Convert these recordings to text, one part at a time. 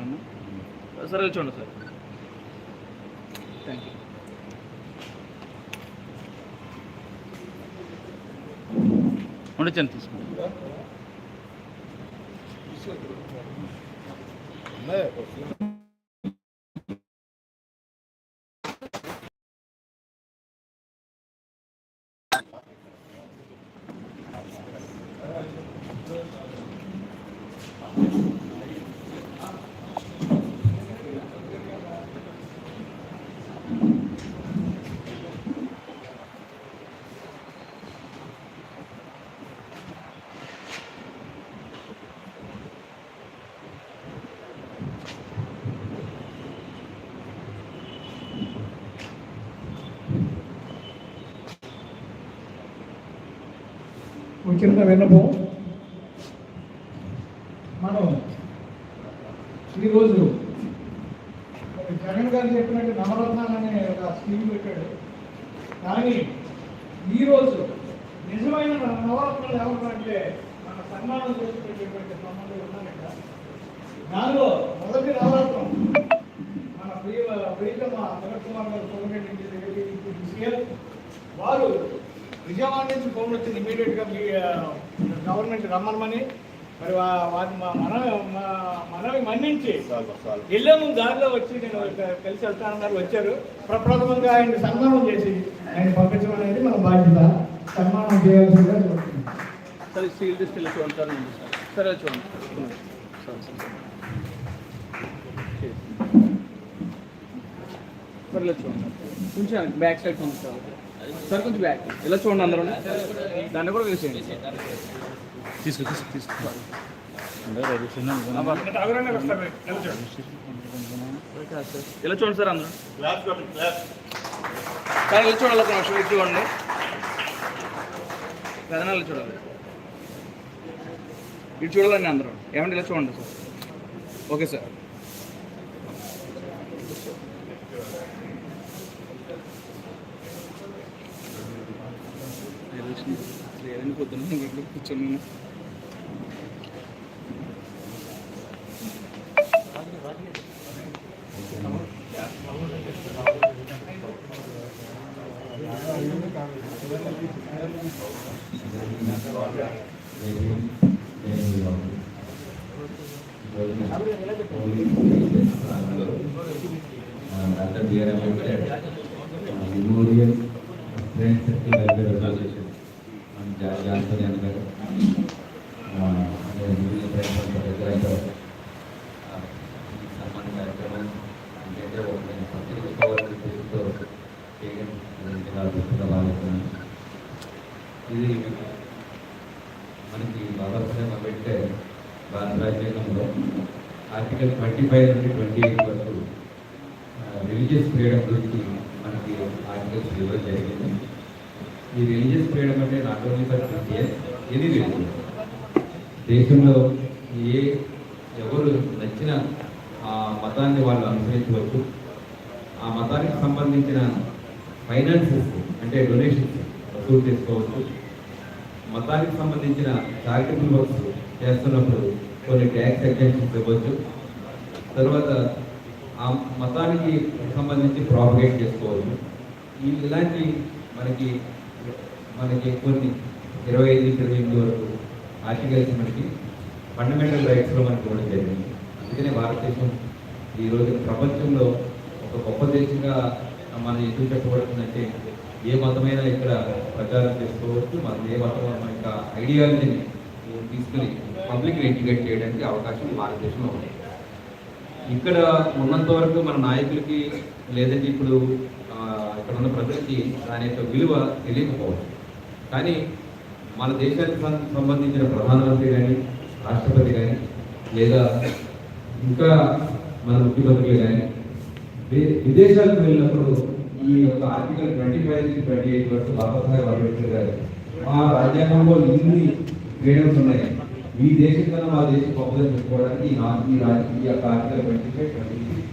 కన్నా సరే చూడండి సార్. థ్యాంక్ యూ ఉండొచ్చాను తీసుకోండి. వచ్చిన విన్నపం. మనం ఈరోజు జగన్ గారు చెప్పినట్టు నవరత్నాలు అనే ఒక స్కీమ్ పెట్టాడు. కానీ ఈరోజు నిజమైన నవరత్నాలు ఎవరు అంటే మన సన్మానం చేసుకునేటటువంటి సంబంధం ఉన్నారట దానిలో మొదటి నవరత్నం మన ప్రియ ప్రియతమ భరత్ కుమార్ గారు సోమరెడ్డి వారు విజయవాడ నుంచి ఫోన్ వచ్చింది ఇమీడియట్గా మీ గవర్నమెంట్ రమ్మనమని. మరి వా- వారి మా మన మా- మనవి మన్నించి వెళ్ళే ముందు దారిలో వచ్చి నేను ఒక- కలిసి వెళ్తానన్నారు వచ్చారు. ప్రప్రథమంగా ఆయన సన్మానం చేసి ఆయన పంపించడం అనేది మన బాధ్యత. సన్మానం చేయాల్సిందిగా. సరే స్టీల్ డిస్టిల్ చూడండి సార్. చూడండి. సరే చూడండి. కొంచెం బ్యాక్ సైడ్ ఉంది సార్ కొంచెం బ్యాక్ ఇలా చూడండి అందరూ. దాన్ని కూడా వేసేయండి. తీసుకో తీసుకో తీసుకో. ఇలా చూడండి సార్ అందరూ. సార్ ఇలా చూడాలి ఒక నిమిషం చూడండి. ఇలా చూడాలి. ఇటు చూడాలండి అందరూ. ఏమంటే ఇలా చూడండి సార్. Okay sir. లేదండి పొద్దున్న ఇక్కడ కూర్చొని doctor BR Ambedkar memorial friends circle welfare association గారు. సన్మాన కార్యక్రమం ఏంటంటే ఒక పత్రిక పేరుతో చేయడం భావిస్తున్నాను. ఇది మనకి బాబాసాహెబ్ అంబేద్కర్ భారత రాజ్యాంగంలో ఆర్టికల్ ట్వంటీ ఫైవ్ నుండి ట్వంటీ ఎయిట్ వరకు రిలీజియస్ ఫ్రీడమ్ గురించి మనకి ఆర్టికల్స్ ఇవ్వడం జరిగింది. ఈ రిలీజియస్ ఫ్రీడమ్ అంటే not only for Christian any religion దేశంలో ఏ ఎవరు నచ్చిన ఆ మతాన్ని వాళ్ళు అనుసరించవచ్చు. ఆ మతానికి సంబంధించిన ఫైనాన్సెస్ అంటే డొనేషన్స్ వసూలు చేసుకోవచ్చు. మతానికి సంబంధించిన చారిటబుల్ వర్క్స్ చేస్తున్నప్పుడు కొన్ని ట్యాక్స్ ఎగ్జెంక్షన్స్ ఇవ్వచ్చు. తర్వాత ఆ మతానికి సంబంధించి ప్రాపగేట్ చేసుకోవచ్చు. ఇలాంటి మనకి మనకి కొన్ని ఇరవై ఐదు ఇరవై ఎనిమిది వరకు ఆర్టికల్స్ మనకి ఫండమెంటల్ రైట్స్లో మనకి ఇవ్వడం జరిగింది. అందుకనే భారతదేశం ఈ రోజు ప్రపంచంలో ఒక గొప్ప దేశంగా మనం ఎందుకు చెప్పబడుతుందంటే ఏ మతమైనా ఇక్కడ ప్రచారం చేసుకోవచ్చు. మనం ఏ మతం యొక్క ఐడియాలజీని తీసుకుని పబ్లిక్ ఎడ్యుకేట్ చేయడానికి అవకాశం భారతదేశంలో ఉంది ఇక్కడ ఉన్నంత వరకు మన నాయకులకి లేదంటే ఇప్పుడు అక్కడ ఉన్న ప్రజలకి దాని యొక్క విలువ తెలియకపోవచ్చు. కానీ మన దేశానికి సంబంధించిన ప్రధానమంత్రి కానీ రాష్ట్రపతి కానీ లేదా ఇంకా మన ముఖ్యమంత్రులు కానీ విదేశాలకు వెళ్ళినప్పుడు ఈ యొక్క ఆర్టికల్ ట్వంటీ ఫైవ్ నుంచి ట్వంటీ ఎయిట్ వరకు బాబాసాహెబ్ అంబేద్కర్ గారు మా రాజ్యాంగంలో ఇన్ని ఫ్రీడమ్స్ ఉన్నాయి. మీ దేశం కన్నా మా దేశం గొప్పదని చెప్పుకోవడానికి ఈ ఈ యొక్క article twenty five twenty six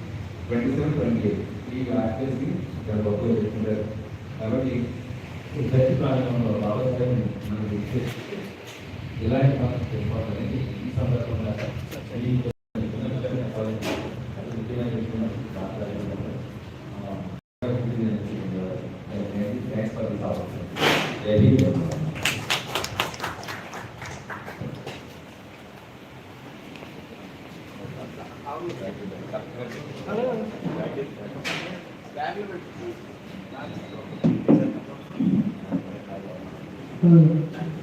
twenty seven twenty eight ఈ ఆర్టీఎస్ని ఇక్కడ గొప్పగా చెప్పుకుంటారు కాబట్టి ఈ చర్చి ప్రాంగంలో బాబాసాహెబ్ మనకు ఇలాంటి మనం చెప్పుకోవాలనేది ఈ సందర్భంగా Thank you. Thank you. Hmm.